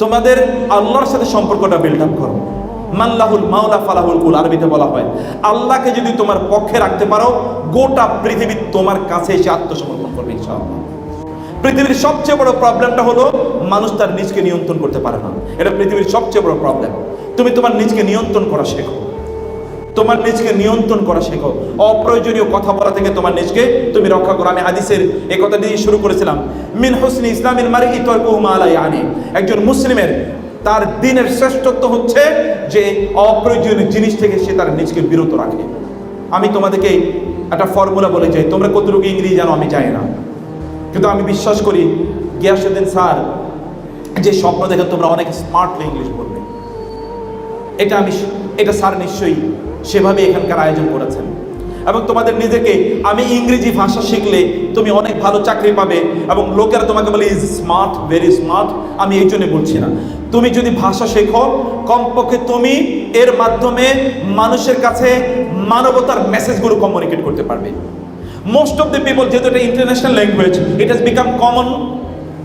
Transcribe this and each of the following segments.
তোমাদের আল্লাহর সাথে সম্পর্কটা বিল্ড আপ করো। মাল্লাহুল মাওলা ফালাহুল কুল আরবিতে বলা হয়। আল্লাহকে যদি তোমার পক্ষে রাখতে পারো, গোটা পৃথিবী তোমার কাছে এসে আত্মসমর্পণ করবে পৃথিবীর সবচেয়ে বড় প্রবলেমটা হলো, মানুষ তার নিজকে নিয়ন্ত্রণ করতে পারে না। এটা পৃথিবীর সবচেয়ে বড় প্রবলেম তুমি তোমার নিজকে নিয়ন্ত্রণ করা শেখো। তোমার নিজকে নিয়ন্ত্রণ করা শেখো। অপ্রয়োজনীয় কথা বলা থেকে তোমার নিজকে তুমি রক্ষা করো। আমি হাদিসের এই কথা দিয়ে শুরু করেছিলাম। মিন হোসনি ইসলামিন মারি ইতর্কুমালাই আনে একজন মুসলিমের তার দিনের শ্রেষ্ঠত্ব হচ্ছে যে অপ্রয়োজনীয় জিনিস থেকে সে তার নিজকে বিরত রাখে। আমি তোমাদেরকে একটা ফর্মুলা বলে যাই। তোমরা কতটুকু ইংরেজি জানো আমি জানি না। কিন্তু আমি বিশ্বাস করি, গিয়াসুদ্দিন স্যার যে স্বপ্ন দেখে তোমরা অনেক স্মার্টলি ইংলিশ বলবে। এটা আমি এটা স্যার নিশ্চয়ই সেভাবে এখানকার আয়োজন করেছেন। এবং তোমাদের নিজেকে, আমি ইংরেজি ভাষা শিখলে তুমি অনেক ভালো চাকরি পাবে এবং লোকেরা তোমাকে বলে ইজ স্মার্ট ভেরি স্মার্ট আমি এই জন্য বলছি না। তুমি যদি ভাষা শেখো, কমপক্ষে তুমি এর মাধ্যমে মানুষের কাছে মানবতার মেসেজগুলো কমিউনিকেট করতে পারবে। মোস্ট অফ দ্য পিপল যেহেতু এটা international language it has become common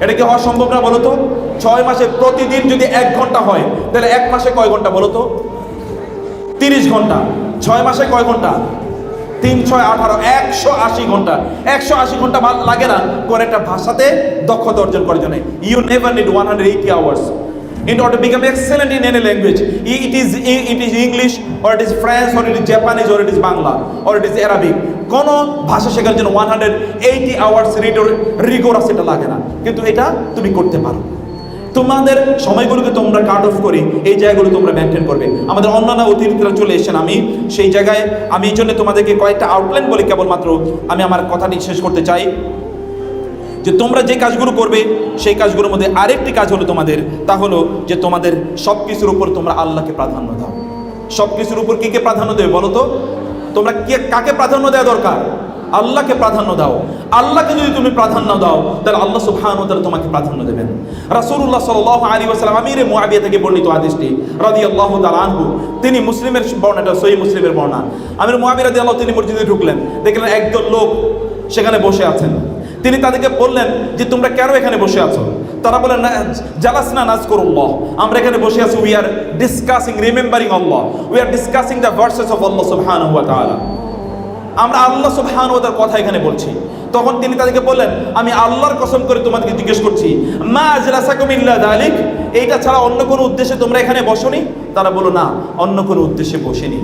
এটা কি হওয়া সম্ভব না বলতো ছয় মাসে প্রতিদিন যদি এক ঘণ্টা হয়, তাহলে এক মাসে কয় ঘণ্টা বলো তো? তিরিশ ঘণ্টা। ছয় মাসে কয় ঘণ্টা? তিন, ছয়, আঠারো, একশো আশি ঘণ্টা। একশো আশি ঘণ্টা লাগে না। কোন একটা ভাষাতে দক্ষতা অর্জন করার জন্য। You never need one hundred eighty hours in order to become excellent in any language. It is it is english, or it is french or it is japanese, or it is bangla, or it is arabic. কোন ভাষা শেখার জন্য one hundred eighty hours rigorous এটা লাগে না। কিন্তু এটা তুমি করতে পারো। তোমাদের সময়গুলোকে তোমরা কাট অফ করে এই জায়গাগুলো তোমরা মেনটেন করবে। আমাদের অন্যান্য অতিথিরা চলে এসেছেন, আমি সেই জায়গায়, আমি এই জন্য তোমাদেরকে কয়েকটা আউটলাইন বলে কেবলমাত্র। আমি আমার কথাটি শেষ করতে চাই। যে তোমরা যে কাজগুলো করবে, সেই কাজগুলোর মধ্যে আরেকটি কাজ হলো তোমাদের, তা হলো যে তোমাদের সব কিছুর উপর তোমরা আল্লাহকে প্রাধান্য দাও। সব কিছুর উপর কে কে প্রাধান্য দেবে বলো তো? তোমরা কে, কাকে প্রাধান্য দেওয়া দরকার? আল্লাহকে প্রাধান্য দাও। আল্লাহকে যদি তুমি প্রাধান্য দাও, তাহলে আল্লাহ সুবহানাহু তাহলে তোমাকে প্রাধান্য দেবেন। রাসূলুল্লাহ সাল্লাল্লাহু আলাইহি ওয়াসাল্লাম, আমিরে মুআবিয়া থেকে বর্ণিত হাদিসটি রাদিয়াল্লাহু তাআলা আনহু, তিনি মুসলিমের বর্ণাটা সহিহ মুসলিমের বর্ণনা। আমির মুআবিয়া রাদিয়াল্লাহু তিনি মসজিদে ঢুকলেন, দেখলেন একদল লোক সেখানে বসে আছেন। তিনি তাদেরকে বললেন যে, তোমরা কেন এখানে বসে আছো? তারা বলেন না জালাস না নাজ করুল্লাহ আমরা এখানে বসে আছি we are discussing remembering Allah we are discussing the verses of Allah সুবহানাহু ওয়া তাআলা আমরা আল্লাহ সুবহানাহু ওয়া তাআলার কথা এখানে বলছি। তখন তিনি তাদেরকে বললেন, আমি আল্লাহর কসম করে তোমাদেরকে জিজ্ঞেস করছি, মা আজলাসাকুম ইল্লা যালিক এইটা ছাড়া অন্য কোনো উদ্দেশ্যে তোমরা এখানে বসনি? তারা বলো না, অন্য কোনো উদ্দেশ্যে বসেনি।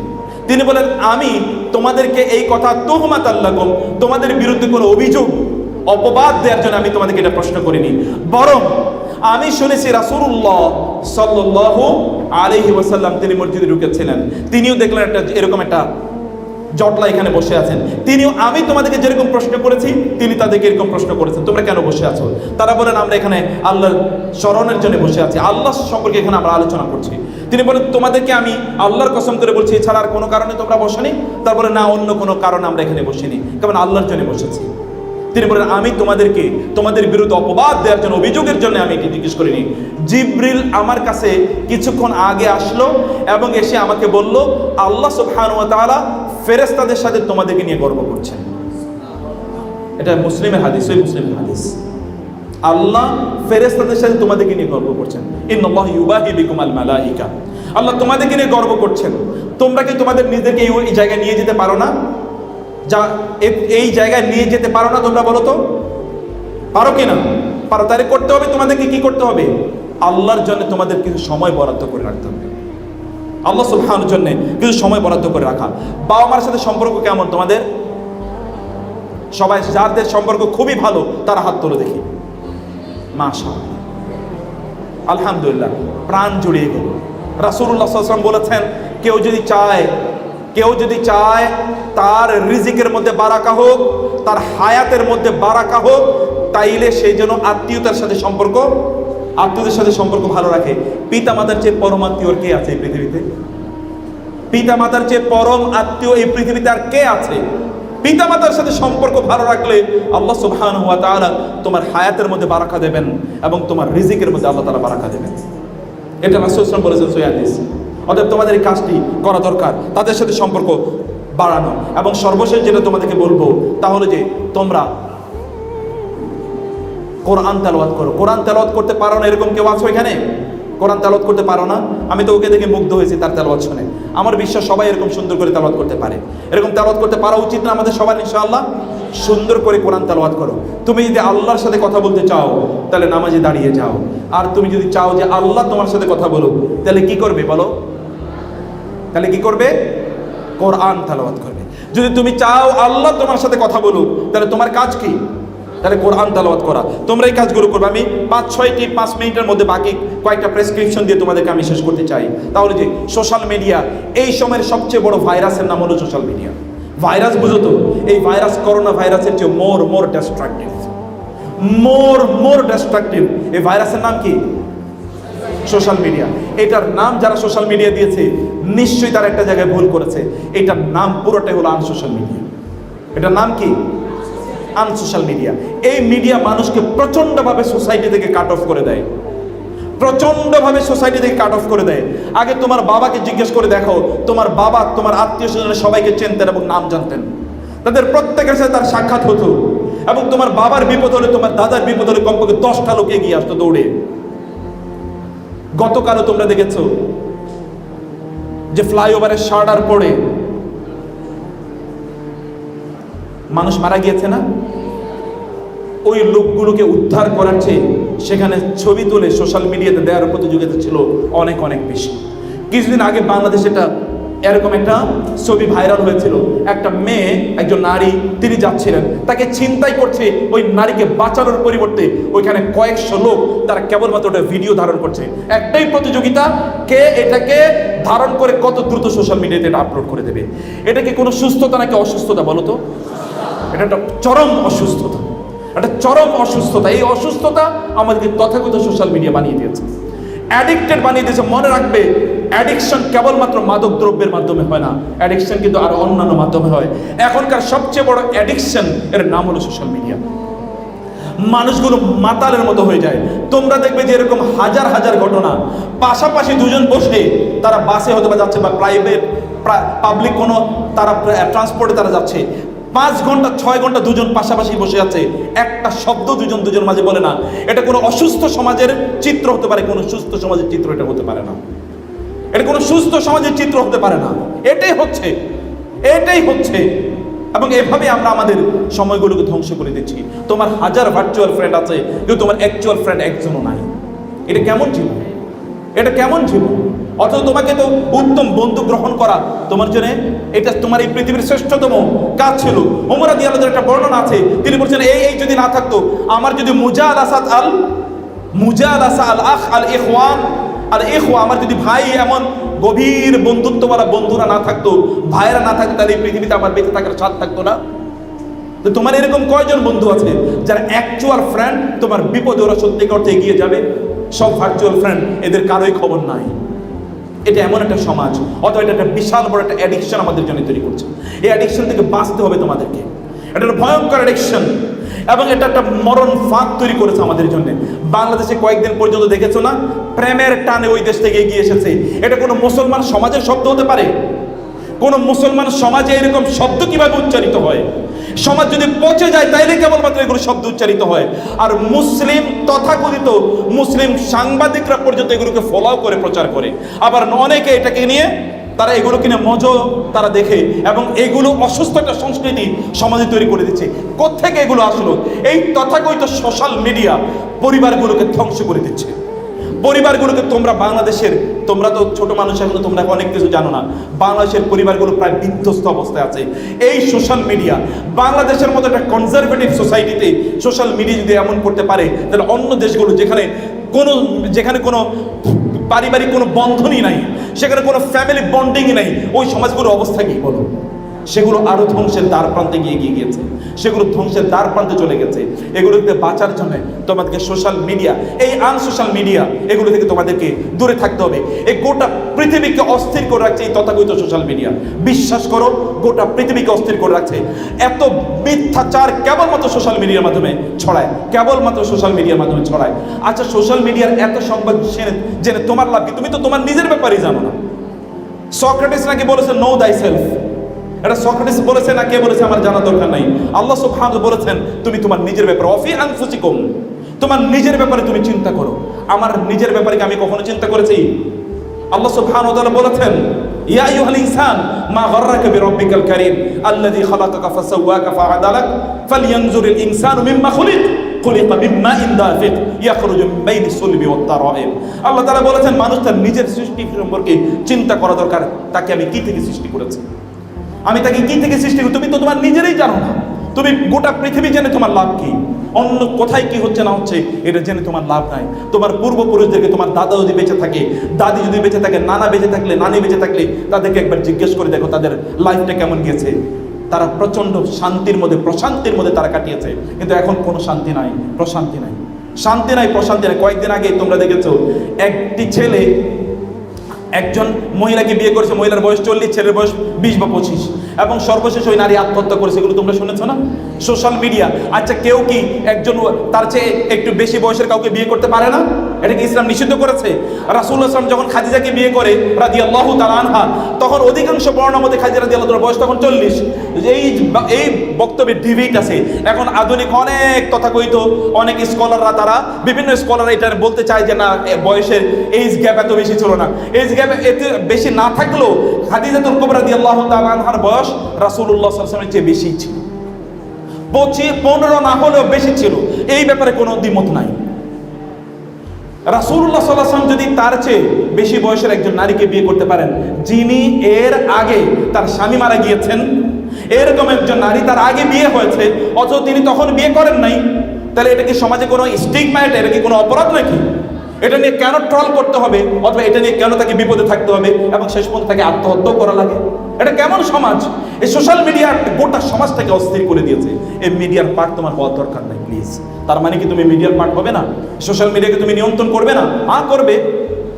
তিনি বলেন আমি তোমাদেরকে এই কথা তুহমাত আল্লাহকুম তোমাদের বিরুদ্ধে কোনো অভিযোগ অপবাদ দেওয়ার জন্য আমি তোমাদেরকে এটা প্রশ্ন করিনি। বরং আমি শুনেছি রাসূলুল্লাহ সাল্লাল্লাহু আলাইহি ওয়াসাল্লাম তিনি মসজিদে ঢুকেছিলেন। তিনিও দেখলেন একটা এরকম একটা জটলা এখানে বসে আছেন। তিনিও, আমি তোমাদেরকে যেরকম প্রশ্ন করেছি, তিনি তাদেরকে এরকম প্রশ্ন করেছেন। তোমরা কেন বসে আছো? তারা বলেন, আমরা এখানে আল্লাহর স্মরণের জন্য বসে আছি। আল্লাহ সম্পর্কে এখানে আমরা আলোচনা করছি। তিনি বলেন, তোমাদেরকে আমি আল্লাহর কসম করে বলছি, এছাড়া আর কোনো কারণে তোমরা বসেনি? তারপরে, না, অন্য কোনো কারণে আমরা এখানে বসিনি। কেমন? আল্লাহর জন্য বসেছি। তিনি বলেন, আমি তোমাদেরকে, তোমাদের বিরুদ্ধে অপবাদ দেওয়ার জন্য, অভিযোগের জন্য আমি এটি জিজ্ঞেস করিনি। জিব্রিল আমার কাছে কিছুক্ষণ আগে আসলো এবং এসে আমাকে বলল, আল্লাহ তাআলা ফেরেশতাদের সাথে তোমাদেরকে নিয়ে গর্ব করছেন। এটা মুসলিমের হাদিস ওই মুসলিমের হাদিস। আল্লাহ ফেরেশতাদের সাথে তোমাদেরকে নিয়ে গর্ব করছেন। ইন্নাল্লাহ ইউবাহি বিকুম আল মালাইকা। আল্লাহ তোমাদেরকে নিয়ে গর্ব করছেন। তোমরা কি তোমাদের নিজেদেরকে এই জায়গায় নিয়ে যেতে পারো না? যা এই জায়গায় নিয়ে যেতে পারো না তোমরা বলো তো? পারো কি না পারো, তাহলে করতে হবে, তোমাদেরকে কি করতে হবে? আল্লাহর জন্য তোমাদের কিছু সময় বরাদ্দ করে রাখতে হবে। আল্লাহ সুবহানের জন্য কিছু সময় বরাদ্দ করে রাখা। বাবা মার সাথে সম্পর্ক কেমন তোমাদের? সবাই যাদের সম্পর্ক খুবই ভালো, তারা হাত তোলে দেখি। মাশা আলহামদুলিল্লাহ, প্রাণ জুড়িয়ে গেল। ওয়াসাল্লাম বলেছেন, কেউ যদি চায় কেউ যদি চায় তার রিজিকের মধ্যে বারাকা হোক, তার হায়াতের মধ্যে বারাকা হোক, তাইলে সেই জন্য আত্মীয়তার সাথে সম্পর্ক, আত্মীয়দের সাথে সম্পর্ক ভালো রাখে। পিতা মাতার চেয়ে পরম আত্মীয়র কে আছে এই পৃথিবীতে? পিতা মাতার চেয়ে পরম আত্মীয় এই পৃথিবীতে আর কে আছে? পিতা মাতার সাথে সম্পর্ক ভালো রাখলে আল্লাহ সুবহানাহু ওয়া তাআলা তোমার হায়াতের মধ্যে বারাকা দেবেন এবং তোমার রিজিকের মধ্যে আল্লাহ তাআলা বারাকা দেবেন। এটা রাসূল সাল্লাল্লাহু আলাইহি ওয়াসাল্লাম বলেছেন সহিহ হাদিস। অতএব তোমাদের এই কাজটি করা দরকার। তাদের সাথে সম্পর্ক বাড়ানো। এবং সর্বশেষ যেটা তোমাদেরকে বলব তাহলে যে তোমরা কোরআন তেলাওয়াত করো। কোরআন তেলাওয়াত করতে পারো না এরকম কেউ আছো এখানে? কোরআন তেলাওয়াত করতে পারো না, আমি তো ওকে দেখে মুগ্ধ হয়েছি তার তেলাওয়াত শুনে। আমার বিশ্বাস সবাই এরকম সুন্দর করে তেলাওয়াত করতে পারে। এরকম তেলাওয়াত করতে পারা উচিত না আমাদের সবার, ইনশাআল্লাহ? সুন্দর করে কোরআন তেলাওয়াত করো। তুমি যদি আল্লাহর সাথে কথা বলতে চাও, তাহলে নামাজে দাঁড়িয়ে যাও। আর তুমি যদি চাও যে আল্লাহ তোমার সাথে কথা বলুক, তাহলে কি করবে বলো? তাহলে কি করবে? কোরআন তেলাওয়াত করবে। যদি তুমি চাও আল্লাহ তোমার সাথে কথা বলুক, তাহলে তোমার কাজ কি? তাহলে কোরআন তালাওয়াত করা। তোমরা এই কাজগুলো করবে। আমি পাঁচ, ছয়টি, পাঁচ মিনিটের মধ্যে বাকি কয়েকটা প্রেসক্রিপশন দিয়ে তোমাদেরকে আমি শেষ করতে চাই। তাহলে যে সোশ্যাল মিডিয়া এই সময়ের সবচেয়ে বড় ভাইরাসের নাম হলো সোশ্যাল মিডিয়া ভাইরাস বুঝো তো? এই ভাইরাস করোনা ভাইরাসের চেয়ে মোর মোর ডিস্ট্রাকটিভ মোর মোর ডিস্ট্রাকটিভ এই ভাইরাসের নাম কি? সোশ্যাল মিডিয়া এটার নাম যারা সোশ্যাল মিডিয়া দিয়েছে, নিশ্চয়ই তারা একটা জায়গায় ভুল করেছে। এটার নাম পুরোটাই হলো আনসোশ্যাল মিডিয়া এটার নাম কি? Unsocial media. এই মিডিয়া মানুষকে প্রচণ্ডভাবে সোসাইটি থেকে কাট অফ করে দেয়। প্রচণ্ডভাবে সোসাইটি থেকে কাট অফ করে দেয়। আগে তোমার বাবাকে জিজ্ঞেস করে দেখো, তোমার বাবা, তোমার আত্মীয় স্বজনের সবাইকে চেনতেন এবং নাম জানতেন। তাদের প্রত্যেকের সাথে তার সাক্ষাৎ হতো। এবং তোমার বাবার বিপদ হলে তোমার দাদার বিপদ হলে কমপক্ষে দশটা লোক এগিয়ে আসতো দৌড়ে। গতকালও তোমরা দেখেছ যে ফ্লাইওভারের শার্ডার পড়ে মানুষ মারা গিয়েছে না? ওই লোকগুলোকে উদ্ধার করার চেয়ে সেখানে ছবি তুলে সোশ্যাল মিডিয়াতে দেওয়ার প্রতিযোগিতা ছিল অনেক অনেক বেশি। কিছুদিন আগে বাংলাদেশে একটা, এরকম একটা ছবি ভাইরাল হয়েছিল। একটা মেয়ে, একজন নারী, তিনি যাচ্ছিলেন। তাকে চিন্তাই করছে, ওই নারীকে বাঁচানোর পরিবর্তে ওইখানে কয়েকশো লোক তারা কেবলমাত্র ওটা ভিডিও ধারণ করছে। একটাই প্রতিযোগিতা, কে এটাকে ধারণ করে কত দ্রুত সোশ্যাল মিডিয়াতে এটা আপলোড করে দেবে? এটা কি কোনো সুস্থতা নাকি অসুস্থতা বলো তো? এটা একটা চরম অসুস্থতা। একটা চরম অসুস্থতা। এই অসুস্থতা আমাদেরকে তথাকথিত সোশ্যাল মিডিয়া বানিয়ে দিয়েছে। অ্যাডিক্টেড বানিয়ে দিয়েছে। মনে রাখবে অ্যাডিকশন কেবলমাত্র মাদক দ্রব্যের মাধ্যমে হয় না। অ্যাডিকশন কিন্তু আরও অন্যান্য মাধ্যমে হয়। এখনকার সবচেয়ে বড় অ্যাডিকশন এর নাম হলো সোশ্যাল মিডিয়া মানুষগুলো মাতালের মতো হয়ে যায়। তোমরা দেখবে যে এরকম হাজার হাজার ঘটনা। পাশাপাশি দুজন বসে তারা বাসে হয়তো বা যাচ্ছে বা প্রাইভেট পাবলিক কোনো তারা ট্রান্সপোর্টে তারা যাচ্ছে। পাঁচ ঘণ্টা, ছয় ঘণ্টা দুজন পাশাপাশি বসে আছে। একটা শব্দ দুজন দুজন মাঝে বলে না। এটা কোনো অসুস্থ সমাজের চিত্র হতে পারে, কোনো সুস্থ সমাজের চিত্র এটা হতে পারে না। এটা কোনো সুস্থ সমাজের চিত্র হতে পারে না। এটাই হচ্ছে এটাই হচ্ছে। এবং এভাবে আমরা আমাদের সময়গুলোকে ধ্বংস করে দিচ্ছি। তোমার হাজার ভার্চুয়াল ফ্রেন্ড আছে, কিন্তু তোমার অ্যাকচুয়াল ফ্রেন্ড একজনও নাই। এটা কেমন জীবন? এটা কেমন জীবন অথচ তোমাকে তো উত্তম বন্ধু গ্রহণ করা, তোমার জন্য এটা তোমার এই পৃথিবীর শ্রেষ্ঠতম কাজ ছিল। ওমরা দিয়ালদের একটা বর্ণনা আছে, তিনি বলছেন, এই এই যদি না থাকতো, আমার যদি মুজা আল আসাদ আল মুজা আল আসা আল আখ আল ইখওয়ান, আর এখো আমার যদি ভাই এমন গভীর বন্ধুত্বওয়ালা বন্ধুরা না থাকতো, ভাইয়েরা না থাকতো, তাহলে এই পৃথিবীতে আমার বেঁচে থাকার স্বাদ থাকতো না? তো তোমার এরকম কয়জন বন্ধু আছে, যারা অ্যাকচুয়াল ফ্রেন্ড তোমার বিপদে ওরা সত্যিকার অর্থে এগিয়ে যাবে? সব ভার্চুয়াল ফ্রেন্ড এদের কারোই খবর নাই। এটা এমন একটা সমাজ, অথবা এটা একটা বিশাল বড় একটা অ্যাডিকশন আমাদের জন্য তৈরি করছে। এই অ্যাডিকশন থেকে বাঁচতে হবে তোমাদেরকে। এটা একটা ভয়ঙ্কর অ্যাডিকশন এবং এটা একটা মরণ ফাঁক তৈরি করেছে আমাদের জন্য। বাংলাদেশে কয়েকদিন পর্যন্ত দেখেছ না? প্রেমের টানে ওই দেশ থেকে এগিয়ে এসেছে। এটা কোনো মুসলমান সমাজের শব্দ হতে পারে? কোন মুসলমান সমাজে এরকম শব্দ কীভাবে উচ্চারিত হয়? সমাজ যদি পচে যায়, তাইলে কেবলমাত্র এগুলো শব্দ উচ্চারিত হয়। আর মুসলিম তথাকথিত মুসলিম সাংবাদিকরা পর্যন্ত এগুলোকে ফলো করে, প্রচার করে। আবার অনেকে এটাকে নিয়ে তারা এগুলো কিনে মজো তারা দেখে এবং এগুলো অসুস্থ একটা সংস্কৃতি সমাজে তৈরি করে দিচ্ছে। কোথেকে এগুলো আসলো? এই তথাকথিত সোশ্যাল মিডিয়া পরিবারগুলোকে ধ্বংস করে দিচ্ছে। পরিবারগুলোকে তোমরা বাংলাদেশের, তোমরা তো ছোট মানুষ, এখনও তোমরা অনেক কিছু জানো না। বাংলাদেশের পরিবারগুলো প্রায় বিধ্বস্ত অবস্থায় আছে। এই সোশ্যাল মিডিয়া, বাংলাদেশের মতো একটা কনজারভেটিভ সোসাইটিতে সোশ্যাল মিডিয়া যদি এমন করতে পারে, তাহলে অন্য দেশগুলো যেখানে কোনো যেখানে কোনো পারিবারিক কোনো বন্ধনই নাই, সেখানে কোনো ফ্যামিলি বন্ডিংই নাই, ওই সমাজগুলোর অবস্থা কি বলো? সেগুলো আরও ধ্বংসের দ্বার প্রান্তে গিয়ে গিয়ে গিয়েছে। সেগুলো ধ্বংসের দ্বার প্রান্তে চলে গেছে। এগুলোতে বাঁচার জন্য তোমাদেরকে সোশ্যাল মিডিয়া এই আনসোশ্যাল মিডিয়া এগুলো থেকে তোমাদেরকে দূরে থাকতে হবে। এই গোটা পৃথিবীকে অস্থির করে রাখছে এই তথাকথিত সোশ্যাল মিডিয়া বিশ্বাস করো, গোটা পৃথিবীকে অস্থির করে রাখছে। এত মিথ্যাচার কেবলমাত্র সোশ্যাল মিডিয়ার মাধ্যমে ছড়ায়, কেবলমাত্র সোশ্যাল মিডিয়ার মাধ্যমে ছড়ায়। আচ্ছা সোশ্যাল মিডিয়ার এত সংবাদ জেনে জেনে তোমার লাভ কি? তুমি তো তোমার নিজের ব্যাপারেই জানো না। সক্রেটিস নাকি বলেছে নো দাই সেলফ এটা সক্রেটিস বলেছে না কে বলেছে আমার জানা দরকার নাই। আল্লাহ সুবহানাহু বলেছেন, তুমি তোমার নিজের ব্যাপারে অফি আনফুসিকুম, তোমার নিজের ব্যাপারে তুমি চিন্তা করো। আমার নিজের ব্যাপারে আমি কখনো চিন্তা করেছি? আল্লাহ সুবহানাহু ওয়া বলেছেন, ইয়া আইয়ুহাল ইনসান, মা গাররাকা বিরাব্বিকাল কারীম, আল্লাযী খালাকাকা ফাসাওয়াকা ফাআদালাক, ফালইয়ানজুরিল ইনসানু মিম্মা খুলিক, খুলিকা মিম্মা ইন দাফিক, ইয়াখরুজু মিন বাইনি সুলবি ওয়াত তারাইব আল্লাহ তাআলা বলেছেন মানুষ তার নিজের সৃষ্টি সম্পর্কে চিন্তা করা দরকার, তাকে আমি কি থেকে সৃষ্টি করেছি? আমি তাকে কি থেকে সৃষ্টি করি? তুমি তো তোমার নিজেরই জানো না। তুমি গোটা পৃথিবী জেনে তোমার লাভ কি? অন্য কোথায় কি হচ্ছে না হচ্ছে, এটা জেনে তোমার লাভ নাই। তোমার পূর্বপুরুষদেরকে, তোমার দাদা যদি বেঁচে থাকে, দাদি যদি বেঁচে থাকে, নানা বেঁচে থাকলে, নানি বেঁচে থাকলে, তাদেরকে একবার জিজ্ঞেস করে দেখো তাদের লাইফটা কেমন গেছে তারা প্রচণ্ড শান্তির মধ্যে, প্রশান্তির মধ্যে তারা কাটিয়েছে। কিন্তু এখন কোনো শান্তি নাই, প্রশান্তি নাই। শান্তি নাই, প্রশান্তি নাই। কয়েকদিন আগে তোমরা দেখেছ, একটি ছেলে একজন মহিলাকে বিয়ে করেছে, মহিলার বয়স চল্লিশ, ছেলের বয়স বিশ বা পঁচিশ। এবং সর্বশেষ ওই নারী আত্মহত্যা করেছে, এগুলো তোমরা শুনেছো না? সোশ্যাল মিডিয়া আচ্ছা কেউ কি একজন তার চেয়ে একটু বেশি বয়সের কাউকে বিয়ে করতে পারে না? এটা কি ইসলাম নিষিদ্ধ করেছে? রাসুল্লাহ আসলাম যখন খাদিজাকে বিয়ে করে রাজি আল্লাহ আনহা, তখন অধিকাংশ বর্ণার মধ্যে খাদিজা রাজি আল্লাহ বয়স তখন চল্লিশ। এই এই বক্তব্যের ডিবেট আছে। এখন আধুনিক অনেক তথাকথিত, অনেক স্কলাররা তারা, বিভিন্ন স্কলার এটা বলতে চায় যে, না বয়সের এইজ গ্যাপ এত বেশি ছিল না। এইজ গ্যাপ এত বেশি না থাকলেও খাদিজাতুল কুবরা রাদিয়াল্লাহু তাআলা আনহার বয়স আলাইহি ওয়াসাল্লামের চেয়ে বেশি ছিল। পঁচিশ, পনেরো না হলেও বেশি ছিল। এই ব্যাপারে কোনো দ্বিমত নাই। সাল্লাল্লাহু যদি তার চেয়ে বেশি বয়সের একজন নারীকে বিয়ে করতে পারেন, যিনি এর আগে তার স্বামী মারা গিয়েছেন, এরকম একজন নারী তার আগে বিয়ে হয়েছে, অথচ তিনি তখন বিয়ে করেন নাই, তাহলে এটা কি সমাজে কোনো স্টিগমা এটা এটা কি কোনো অপরাধ নাকি? এটা নিয়ে কেন ট্রল করতে হবে? অথবা এটা নিয়ে কেন তাকে বিপদে থাকতে হবে? এবং শেষ পর্যন্ত তাকে আত্মহত্যাও করা লাগে? এটা কেমন সমাজ? এই সোশ্যাল মিডিয়া গোটা সমাজটাকে অস্থির করে দিয়েছে। এই মিডিয়ার পার্ট তোমার হওয়ার দরকার নাই প্লিজ তার মানে কি তুমি মিডিয়ার পার্ট হবে না? সোশ্যাল মিডিয়াকে তুমি নিয়ন্ত্রণ করবে না? আ করবে।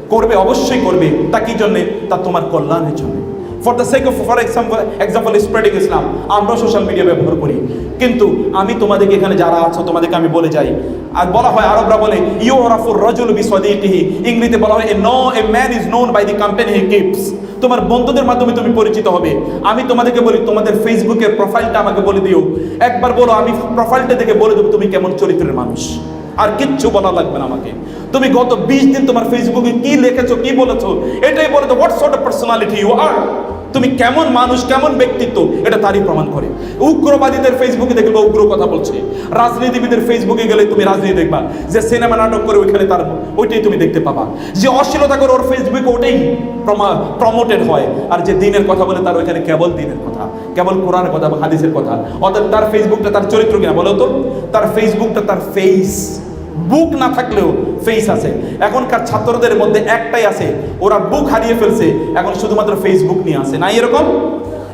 করবে, অবশ্যই করবে। তা কি জন্যে? তা তোমার কল্যাণের জন্য। For the sake of for example example spreading Islam আমরা সোশ্যাল মিডিয়া ব্যবহার করি। কিন্তু আমি তোমাদেরকে এখানে যারা আছো, তোমাদেরকে আমি বলে যাই। আর বলা হয়, আরবরা বলে ইউ রাফুর রজুল বি সদিকিহি ইংরেজিতে বলা হয়, a no, a man is known by the company he keeps. তোমার বন্ধুদের মাধ্যমে তুমি পরিচিত হবে। আমি তোমাদেরকে বলি, তোমাদের ফেসবুকের প্রোফাইলটা আমাকে বলে দিও। একবার বলো, আমি প্রোফাইলটা দেখে বলে দেবো তুমি কেমন চরিত্রের মানুষ। আর কিচ্ছু বলা লাগবে না আমাকে। তুমি গত বিশ দিন তোমার ফেসবুকে কি লিখেছো, কি বলেছ? এটাই বলে তো what sort of personality you are তুমি কেমন মানুষ, কেমন ব্যক্তিত্ব? এটা তারই প্রমাণ করে। উগ্রবাদীদের ফেসবুকে দেখবে উগ্র কথা বলছে। রাজনীতিবিদের ফেসবুকে গেলে তুমি রাজনীতি দেখবা। যে সিনেমা নাটক করে ওইখানে তার ওইটাই তুমি দেখতে পাবা। যে অশ্লীলতা করে ওর ফেসবুকে ওটাই প্রমোটেড হয়। আর যে দিনের কথা বলে তার ওইখানে কেবল দিনের কথা, কেবল কোরআনের কথা বা হাদিসের কথা। অর্থাৎ তার ফেসবুকটা তার চরিত্র কিনা বলো তো? তার ফেসবুকটা তার ফেস বুক না থাকলেও ফেস আছে। এখনকার ছাত্রদের মধ্যে একটাই আছে, ওরা বুক হারিয়ে ফেলছে, এখন শুধুমাত্র ফেসবুক নিয়ে আসে না এরকম?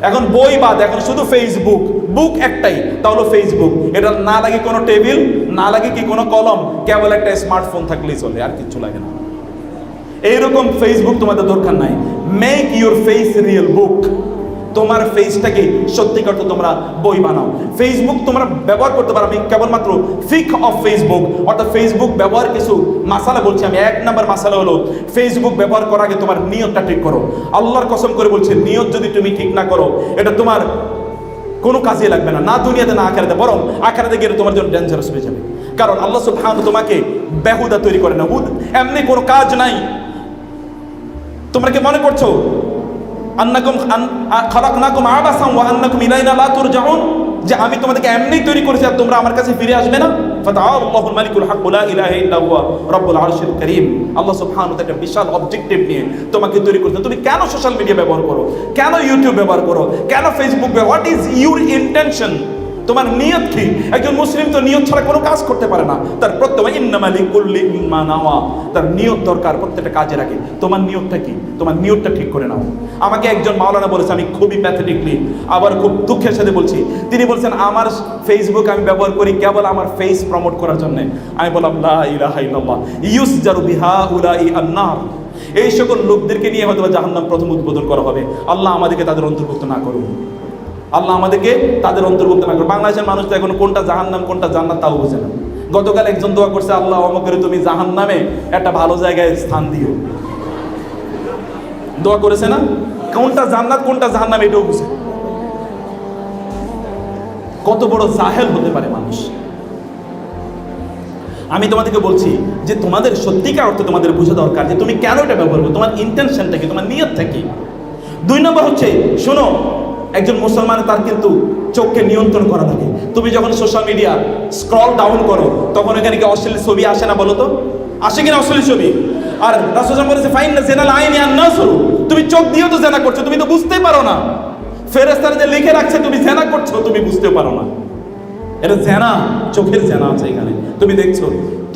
এখন বই বাদ, এখন শুধু ফেসবুক বুক একটাই, তাহলে ফেসবুক এটা না লাগে কোনো টেবিল, না লাগে কি কোনো কলম, কেবল একটা স্মার্টফোন থাকলেই চলে, আর কিচ্ছু লাগে না। এইরকম ফেসবুক তোমাদের দরকার নাই। Make your face real book তোমার ফেসটাকে সত্যিকার তো তোমরা বই বানাও। ফেসবুক তোমরা ব্যবহার করতে পারো। আমি কেবলমাত্র ফিক অফ ফেসবুক অর্থাৎ ফেসবুক ব্যবহার কিছু মাসালা বলছি আমি। এক নাম্বার মাসালা হলো ফেসবুক ব্যবহার করার আগে তোমার নিয়তটা ঠিক করো। আল্লাহর কসম করে বলছে, নিয়ত যদি তুমি ঠিক না করো, এটা তোমার কোনো কাজে লাগবে না। না দুনিয়াতে, না আখারাতে। বরং আখারাতে গেলে তোমার জন্য ডেঞ্জারাস হয়ে যাবে। কারণ আল্লাহ সুবহানাহু তোমাকে বেহুদা তৈরি করে না। এমনি কোনো কাজ নাই। তোমরা কি মনে করছ? আন্নাকুম খালাকনাকুম আবাসাম ওয়া আন্নাকুম ইলাইনা লা তুরজাউন। যে আমি তোমাদেরকে এমনি তৈরি করেছি আর তোমরা আমার কাছে ফিরে আসবে না। ফাতাআল্লাহুল মালিকুল হক, লা ইলাহা ইল্লা হুয়া রব্বুল আরশিল কারীম। আল্লাহ সুবহানাহু তাআলা বিশাল অবজেক্টিভ নিয়ে তোমাকে তৈরি করেছেন। তুমি কেন সোশ্যাল মিডিয়া ব্যবহার করো? কেন ইউটিউব ব্যবহার করো? কেন ফেসবুক ব্যবহার হোয়াট ইজ ইউর ইন্টেনশন তোমার নিয়ত কি? একজন মুসলিম তো নিয়ত ছাড়া কোনো কাজ করতে পারে না। তার প্রত্যেক ইন্নামালি কুল্লি ইম্মা নাওয়া। তার নিয়ত দরকার প্রত্যেকটা কাজে রাখে। তোমার নিয়তটা কি? তোমার নিয়তটা ঠিক করে নাও। আমাকে একজন মাওলানা বলেছে, আমি খুবই প্যাথেটিকলি আবার খুব দুঃখের সাথে বলছি। তিনি বলছেন, আমার ফেসবুক আমি ব্যবহার করি কেবল আমার ফেস প্রমোট করার জন্য। আমি বললাম, লা ইলাহা ইল্লাল্লাহ। ইউসজারু বিহা উলাই আন্নার। এই সকল লোকদেরকে নিয়ে হয়তো জাহান্নাম প্রথম উদ্বোধন করা হবে। আল্লাহ আমাদেরকে তাদের অন্তর্ভুক্ত না করুন। আল্লাহ আমাদেরকে তাদের অন্তর্ভুক্ত না করুন। বাংলাদেশের মানুষ তো এখন কোনটা জাহান্নাম, কোনটা জান্নাত তাও বোঝে না। গতকাল একজন দোয়া করছে, আল্লাহ অমকের তুমি জাহান্নামে একটা ভালো জায়গায় স্থান দিও। দোয়া করেছে না? কোনটা জান্নাত, কোনটা জাহান্নাম এটাও বুঝে কত বড় জাহেল হতে পারে মানুষ। আমি তোমাদেরকে বলছি যে তোমাদের সত্যিকার অর্থে তোমাদের বোঝা দরকার যে তুমি কেন এটা ব্যবহার করো তোমার ইন্টেনশনটা কি, তোমার নিয়তটা কি। দুই নম্বর হচ্ছে, শোনো একজন মুসলমান তার কিন্তু চোখকে নিয়ন্ত্রণ করা থাকে। তুমি যখন সোশ্যাল মিডিয়া স্ক্রল ডাউন করো, তখন এখানে কি অশ্লীল ছবি আসে না বলো তো? আসে কিনা অশ্লীল ছবি? আর রাসূল বলেছে ফাইন না জেনাল আইনি আর না শুরু তুমি চোখ দিয়েও তো জেনা করছ, তুমি তো বুঝতেই পারো না। ফেরেস্তারা যে লিখে রাখছে, তুমি জেনা করছ, তুমি বুঝতে পারো না। এটা জেনা চোখের জেনা আছে এখানে। তুমি দেখছ,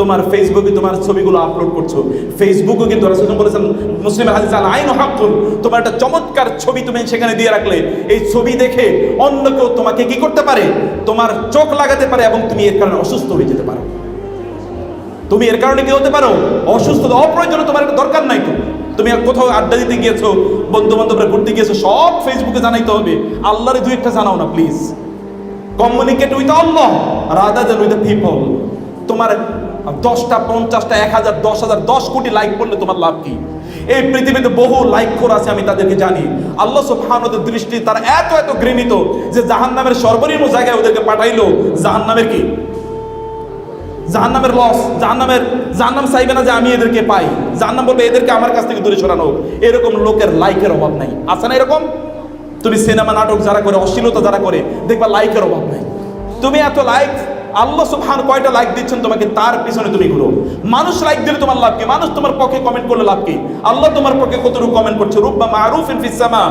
তোমার ফেসবুকে তোমার ছবিগুলো আপলোড করছ। ফেসবুকে কিন্তু রাসূল বলেছেন মুসলিম হাদিস আল আইন হাক্কুন, তোমার একটা চমৎকার ছবি তুমি সেখানে দিয়ে রাখলে। এই ছবি দেখে অন্য কেউ তোমাকে কি করতে পারে? তোমার চোখ লাগাতে পারে এবং তুমি এর কারণে অসুস্থ হয়ে যেতে পারো। তুমি এর কারণে কি হতে পারো? অসুস্থ অপ্রয়োজনে তোমার একটা দরকার নাই তো। তুমি কোথাও আড্ডা দিতে গিয়েছো বন্ধু বান্ধবরা ঘুরতে গিয়েছো, সব ফেসবুকে জানাইতে হবে। আল্লাহরে দুই একটা জানাও না please communicate with Allah rather than with the people তোমার দশটা, পঞ্চাশটা, এক হাজার, দশ হাজার, দশ কোটি লাইক করলে তোমার লাভ কি? এই পৃথিবীতে বহু লাইক খোর আছে, আমি তাদেরকে জানি। আল্লাহ সুবহানাহুর দৃষ্টি তার এত এত ঘৃণিত যে জাহান্নামের সর্বনিম্ন জায়গায় ওদেরকে পাঠাইলো। জাহান্নামের কি? জাহান্নামের লস জাহান্নামের, জাহান্নাম চাইবে না যে আমি এদেরকে পাই। জাহান্নাম বলবে, এদেরকে আমার কাছ থেকে দূরে সরানো এরকম লোকের লাইকের অভাব নাই। আছে না এরকম? তুমি সিনেমা, নাটক যারা করে, অশ্লীলতা যারা করে, দেখবা লাইকের অভাব নাই। তুমি এত লাইক আল্লাহ সুবহান কয়টা লাইক দিচ্ছেন তোমাকে তার পিছনে তুমি ঘুরো। মানুষ লাইক দিলে তোমার লাভ কি? মানুষ তোমার পক্ষে কমেন্ট করলে লাভ কি? আল্লাহ তোমার পক্ষে কতটুকু কমেন্ট করছে? রুব্বা মারুফিন ফিস সামা,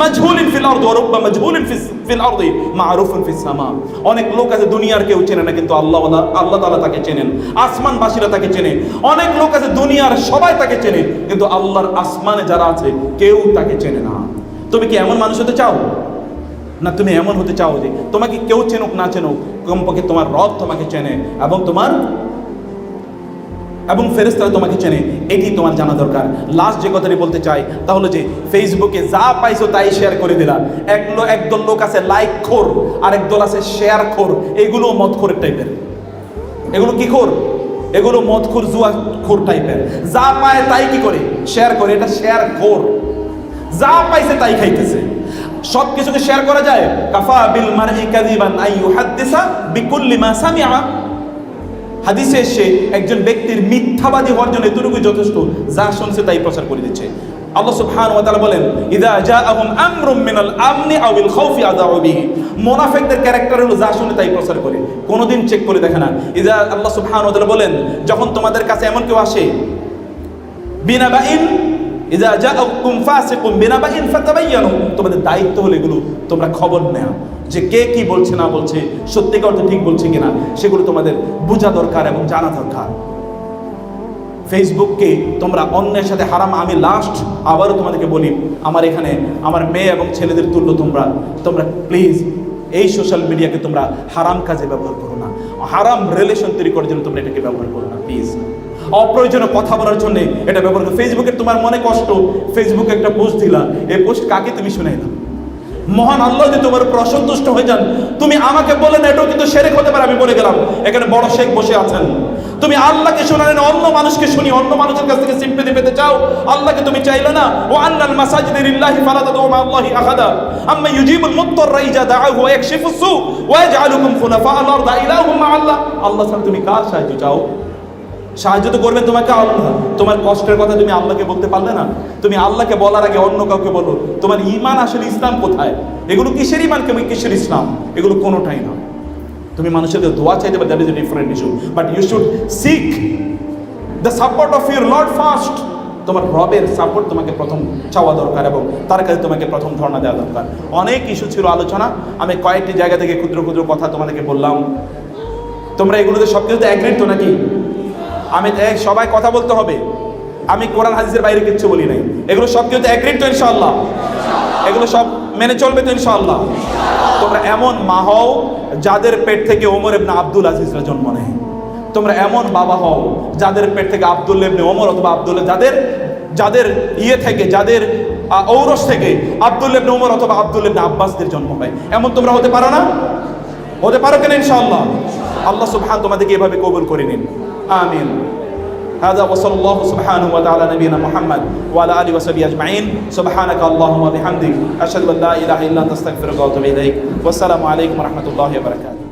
মাজহুলিন ফিল আরদ, রুব্বা মাজহুলিন ফিস, ফিল আরদি, মারুফিন ফিস সামা। অনেক লোক আছে দুনিয়ার কেউ চেনে না, কিন্তু আল্লাহ আল্লাহ তাআলা তাকে চেনেন। আসমানবাসীরা তাকে চেনে। অনেক লোক আছে দুনিয়ার সবাই তাকে চেনে, কিন্তু আল্লাহর আসমানে যারা আছে, কেউ তাকে চেনে না। তুমি কি এমন মানুষ হতে চাও? না, তুমি এমন হতে চাও যে তোমাকে কেউ চেনুক, না চেনুক, কমপক্ষে তোমার রব তোমাকে চেনে এবং তোমার এবং ফেরেস্তারা তোমাকে চেনে। এটি তোমার জানা দরকার। লাস্ট যে কথাটি বলতে চাই তাহলে যে ফেসবুকে যা পাইছো তাই শেয়ার করে দিলা। এক একদল লোক আছে লাইক খোর আর একদল আছে শেয়ার খোর এগুলো মদ খোরের টাইপের এগুলো কি খোর? এগুলো মদ খোর জুয়া খোর টাইপের যা পায় তাই কি করে? শেয়ার করে, এটা শেয়ার খোর যা পাইছে তাই খাইতেছে। সব কিছুকে শেয়ার করা যায়, কাফা বিল মারই কাযিবান আই ইউহাদ্দিসা বিকুল্লি মা সামিআ। হাদিসে এসে একজন ব্যক্তির মিথ্যাবাদী হওয়ার জন্য এতটুকুই যথেষ্ট, যা শুনছে তাই প্রচার করে দিচ্ছে। আল্লাহ সুবহানাহু ওয়া তাআলা বলেন, ইদা জাআহুম আমরুম মিনাল আমনি আউল খাউফি আদাউ বিহি। মুনাফিকদের ক্যারেক্টার হলো যা শুনে তাই প্রচার করে। কোনোদিন চেক করে দেখে না। ইদা আল্লাহ সুবহানাহু ওয়া তাআলা বলেন, যখন তোমাদের কাছে এমন কেউ আসে বিনাবাইন ইজা জাআকুম ফাসিকুম বিনাবাইন ফাতাবায়ানু তোমাদের দায়িত্ব হলো এগুলো, তোমরা খবর নেওয়া যে কে কি বলছে, না বলছে, সত্যিকার অর্থে ঠিক বলছে কিনা, সেগুলো তোমাদের বোঝা দরকার এবং জানা দরকার। ফেসবুককে তোমরা অন্যের সাথে হারাম, আমি লাস্ট আবারও তোমাদেরকে বলি, আমার এখানে আমার মেয়ে এবং ছেলেদের তুল্য তোমরা তোমরা প্লিজ এই সোশ্যাল মিডিয়াকে তোমরা হারাম কাজে ব্যবহার করো না। হারাম রিলেশন তৈরি করার জন্য তোমরা এটাকে ব্যবহার করো না প্লিজ অপ্রয়োজনীয় কথা বলার জন্য এটা ব্যবহার করো। ফেসবুকে তোমার মনে কষ্ট ফেসবুকে একটা পোস্ট দিলা এই পোস্ট কাকে তুমি শুনে দাও মহান আল্লাহ যদি তোমার উপর অসন্তুষ্ট হয়ে যান, তুমি আমাকে বলে না, এটাও কিন্তু সেরেক হতে পারে, আমি বলে গেলাম। এখানে বড় শেখ বসে আছেন। তুমি আল্লাহকে শোনালে না, অন্য মানুষকে শুনি, অন্য মানুষের কাছ থেকে সিম্পেতি পেতে চাও। আল্লাহকে তুমি চাইলে না, ও আন্নাল মাসাজিদে লিল্লাহি ফালা তাদউ মা আল্লাহি আহাদা আম্মা ইউজিবুল মুত্তাররা ইজা দাআহু ওয়া ইয়াকশিফুস সু ওয়া ইয়াজআলুকুম খুলাফা আল আরদ ইলাহুম মা আল্লাহ আল্লাহ ছাড়া তুমি কার সাহায্য চাও? সাহায্য তো করবেন তোমাকে আল্লাহ। তোমার কষ্টের কথা তুমি আল্লাহকে বলতে পারলে না। তুমি আল্লাহকে বলার আগে অন্য কাউকে বলো, তোমার ইমান আসলে ইসলাম কোথায়? এগুলো কিসের ইমান কেমন কিসের ইসলাম? এগুলো কোনোটাই না। তুমি মানুষের দোয়া চাইতে পারো that is different issue but you should seek the support of your lord first তোমার রবের সাপোর্ট তোমাকে প্রথম চাওয়া দরকার এবং তার কাছে তোমাকে প্রথম ধর্ণা দেওয়া দরকার। অনেক ইস্যু ছিল আলোচনা। আমি কয়েকটি জায়গা থেকে ক্ষুদ্র ক্ষুদ্র কথা তোমাদেরকে বললাম। তোমরা এগুলোতে সব কিছুতে অ্যাগ্রিড তো নাকি? আমি সবাই কথা বলতে হবে। আমি কোরআন, হাদিসের বাইরে কিচ্ছু বলি নাই। এগুলো সব কিছুতে অ্যাগ্রিড তো ইনশাআল্লাহ। এগুলো সব মেনে চলবে তো ইনশাআল্লাহ। তোমরা এমন মা হও যাদের পেট থেকে ওমর ইবনে আব্দুল আজিজরা জন্ম নেয়। তোমরা এমন বাবা হও যাদের পেট থেকে আব্দুল ইবনে ওমর অথবা আব্দুল, যাদের যাদের ইয়ে থেকে, যাদের ঔরস থেকে আব্দুল ইবনে ওমর অথবা আব্দুল ইবনে আব্বাসদের জন্ম হয়। এমন তোমরা হতে পারো না? হতে পারো কেন ইনশাআল্লাহ? আল্লাহ সুবহান, তোমাদেরকে এভাবে কবুল করে নিন। آمين هذا وصلى الله سبحانه وتعالى على نبينا محمد وعلى اله وصحبه اجمعين سبحانك اللهم وبحمدك اشهد ان لا اله الا انت استغفرك واتوب اليك والسلام عليكم ورحمه الله وبركاته